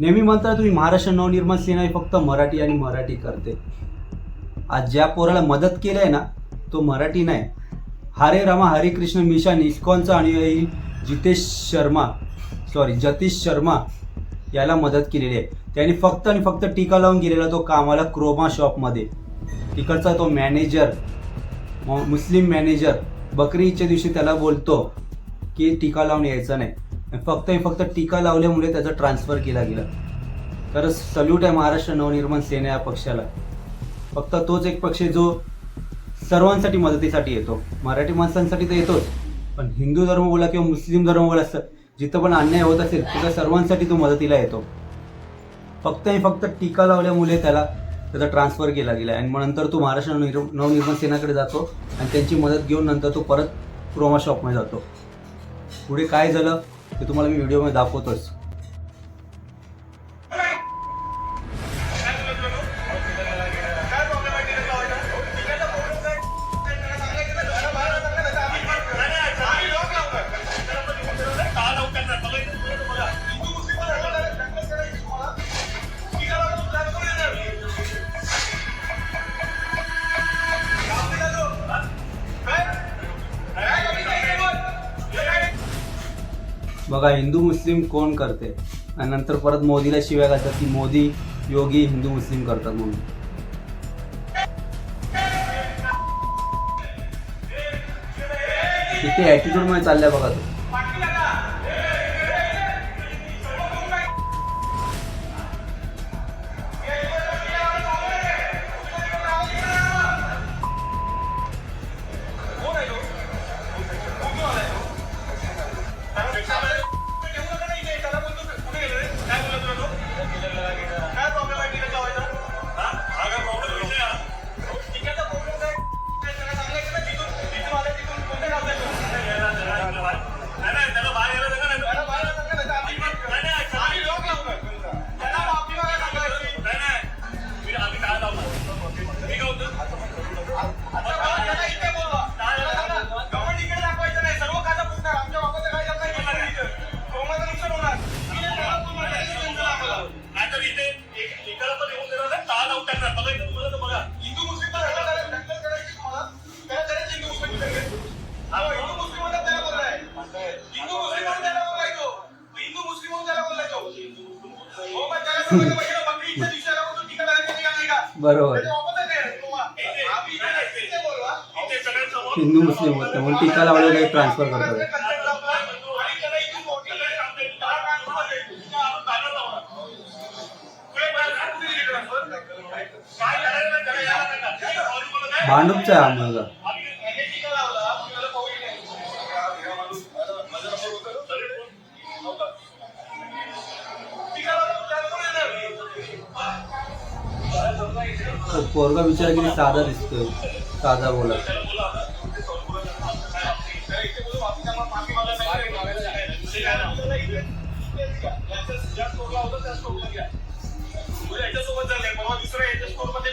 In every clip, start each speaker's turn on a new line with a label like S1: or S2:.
S1: नेहमी म्हणता तुम्ही महाराष्ट्र नवनिर्माण सेना ही फक्त मराठी आणि मराठी करते. आज ज्या पोराला मदत केली आहे ना तो मराठी नाही. हरे रामा हरे कृष्ण मिशन इस्कॉनचा अनुयायी जितेश शर्मा सॉरी जतीश शर्मा याला मदत केलेली आहे. त्याने फक्त आणि फक्त टीका लावून गेलेला तो कामाला क्रोमा शॉपमध्ये. तिकडचा तो मॅनेजर मुस्लिम मॅनेजर बकरी ईदच्या दिवशी त्याला बोलतो की टीका लावून यायचं नाही. फक्त फक्त टीका लावल्यामुळे त्याचा ट्रान्सफर केला गेला. तर सल्यूट आहे महाराष्ट्र नवनिर्माण सेना या पक्षाला. फक्त तोच एक पक्ष जो सर्वांसाठी मदतीसाठी येतो. मराठी माणसांसाठी तर येतोच. पण हिंदू धर्म बोला किंवा मुस्लिम धर्म बोला असं जिथं पण अन्याय होत असेल तिथं सर्वांसाठी तो मदतीला येतो. फक्त आणि फक्त टीका लावल्यामुळे त्याला त्याचा ट्रान्सफर केला गेला. आणि मग नंतर तो महाराष्ट्र नवनिर् नवनिर्माण सेनाकडे जातो आणि त्यांची मदत घेऊन नंतर तो परत क्रोमा शॉपमध्ये जातो. पुढे काय झालं? ते तुम्हाला मी व्हिडिओमध्ये दाखवतोच. बघा हिंदू मुस्लिम कोण करते? आणि नंतर परत मोदीला शिव्या घालतात की मोदी योगी हिंदू मुस्लिम करतात म्हणून. तिथे ॲटिट्यूडमुळे मध्ये चाललाय बघा तो.
S2: इथे एक- एकाला पण येऊन देणार नाही, दहा लावून टाकणार. बघा इथे तुम्हाला तर बघा. हिंदू मुस्लिम तर वेगळं करायचं. टक्कर करायची तुम्हाला. त्याला करायची हिंदू मुस्लिम टक्कर. हा, हिंदू मुस्लिम म्हणतात त्याला बोललाय. हिंदू मुस्लिम म्हणून त्याला बोलायचो. हिंदू मुस्लिम म्हणून त्याला बोलायचो. हो, पण त्याला सांगायचं पाहिजे ना, बकरी ईदच्या दिवशी आला म्हणून टीका करायची नाही का नाही का?
S1: बरोबर
S2: त्याच्या opposite आहे, तुम्हा. आम्ही इथे नाही, इथे बोलवा. इथे सगळ्यांसमोर
S1: हिंदू मुस्लिम होतं म्हणून टीका लावलेला एक ट्रान्सफर करतात भांडूपचा आहे
S2: माझा
S1: पोरगा विचार किती साधा दिसतोय. साधा बोला.
S2: याच्यासोबत झालंय, परवा दुसऱ्या याच्या store मध्ये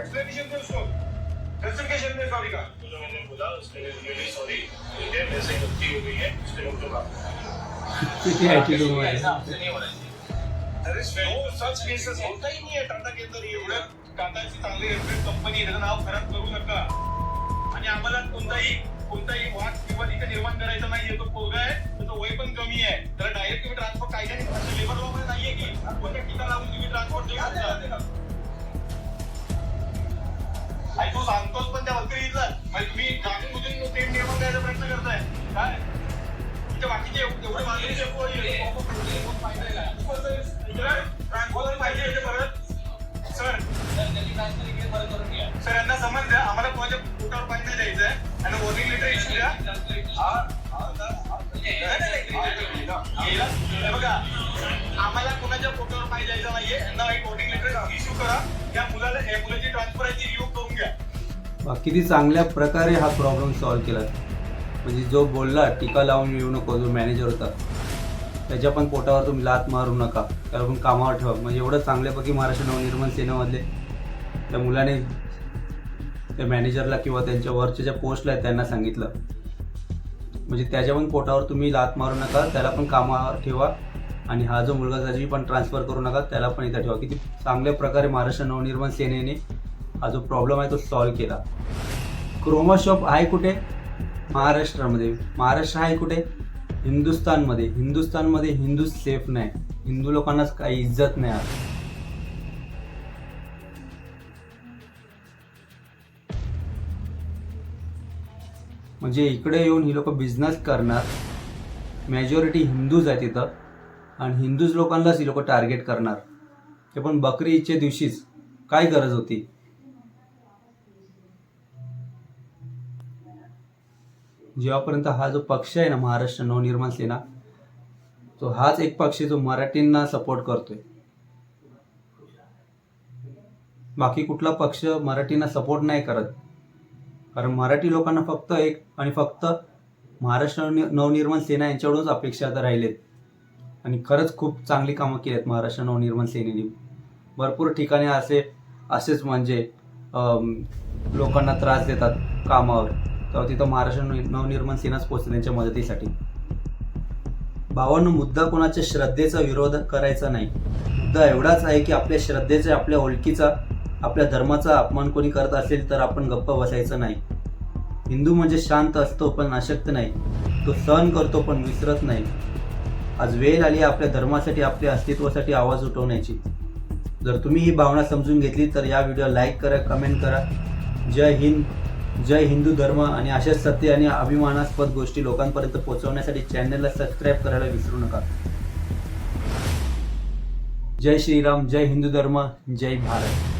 S2: एक्सप्लेनेशन दे उसको जस्टिफिकेशन दे सॉरी का. तो मैंने बोला उसके लिए रियली सॉरी ठीक है मेरे से गलती हो गई है इसलिए मुझे माफ
S1: किती ॲटिट्यूडमध्ये
S2: अरे नो सच केसेस होता ही नाही आहे टाटा केंद्र एवढ्या टाटाची चांगली रेफरन्स कंपनी त्याचं नाव खराब करू नका आणि आम्हाला कोणताही कोणताही वाद किंवा तिथे निर्माण करायचा नाहीये तो पोरगा आहे त्याचं वय पण कमी आहे. त्याला डायरेक्ट तुम्ही ट्रान्सफर कायद्याने लेबर लॉ मध्ये नाहीये की टीका लावून तुम्ही ट्रान्सफर देऊ शकता? म्हणजे तुम्ही जाणून बुजून ते प्रयत्न करताय. काय? बाकीचे एवढे ट्रान्सफर पाहिजे परत. सर. सर यांना समज द्या. आम्हाला कोणाच्या पोटावर पाणी नाही द्यायचं आहे आणि वॉर्निंग लेटर इश्यू द्या. बघा. आम्हाला कोणाच्या पोटावर पाय द्यायचा नाहीये. यांना एक वॉर्निंग लेटर इश्यू करा. या मुलाला या मुलाची
S1: किती चांगल्या प्रकारे हा प्रॉब्लेम सॉल्व्ह केला. म्हणजे जो बोलला टीका लावून येऊ नको जो मॅनेजर होता त्याच्या पण पोटावर तुम्ही लात मारू नका. त्याला पण कामावर ठेवा. म्हणजे एवढं चांगल्यापैकी महाराष्ट्र नवनिर्माण सेनेमधले त्या मुलाने त्या मॅनेजरला किंवा त्यांच्या वरच्या ज्या पोस्टला आहेत त्यांना सांगितलं. म्हणजे त्याच्या पण पोटावर तुम्ही लात मारू नका त्याला पण कामावर ठेवा. आणि हा जो मुलगा त्याची पण ट्रान्सफर करू नका त्याला पण इथं ठेवा. किती चांगल्या प्रकारे महाराष्ट्र नवनिर्माण सेनेने हा जो प्रॉब्लेम आहे तो सॉल्व्ह केला. क्रोमा शॉप आहे कुठे? महाराष्ट्रामध्ये. महाराष्ट्र आहे कुठे? हिंदुस्थानमध्ये. हिंदुस्थानमध्ये हिंदू सेफ नाही. हिंदू लोकांनाच काही इज्जत नाही आज. म्हणजे इकडे येऊन ही लोक बिझनेस करणार. मेजॉरिटी हिंदूज आहे तिथं आणि हिंदूज लोकांनाच ही लोक टार्गेट करणार. ते पण बकरी ईदच्या दिवशीच. काय गरज होती? जेव्हापर्यंत हा जो पक्ष आहे ना महाराष्ट्र नवनिर्माण सेना तो हाच एक पक्ष जो मराठींना सपोर्ट करतोय. बाकी कुठला पक्ष मराठींना सपोर्ट नाही करत. कारण मराठी लोकांना फक्त एक आणि फक्त महाराष्ट्र नवनिर्माण सेना यांच्याकडूनच अपेक्षा आता राहिलेत. आणि खरंच खूप चांगली कामं केली आहेत महाराष्ट्र नवनिर्माण सेनेने. भरपूर ठिकाणी असे असेच म्हणजे लोकांना त्रास देतात कामावर. तेव्हा तिथं महाराष्ट्र नवनिर्माण सेनाच पोचते त्यांच्या मदतीसाठी. भावानं मुद्दा कोणाच्या श्रद्धेचा विरोध करायचा नाही. मुद्दा एवढाच आहे की आपल्या श्रद्धेचा आपल्या ओळखीचा आपल्या धर्माचा अपमान कोणी करत असेल तर आपण गप्प बसायचं नाही. हिंदू म्हणजे शांत असतो पण अशक्त नाही. तो सहन करतो पण विसरत नाही. आज वेळ आली आपल्या धर्मासाठी आपल्या अस्तित्वासाठी आवाज उठवण्याची. जर तुम्ही ही भावना समजून घेतली तर या व्हिडिओ लाईक करा कमेंट करा. जय हिंद. जय हिंदू धर्म आणि अशाच सत्य आणि अभिमानास्पद गोष्टी लोकांपर्यंत पोहोचवण्यासाठी चॅनलला सबस्क्राईब करायला विसरू नका. जय श्रीराम जय हिंदू धर्म जय भारत.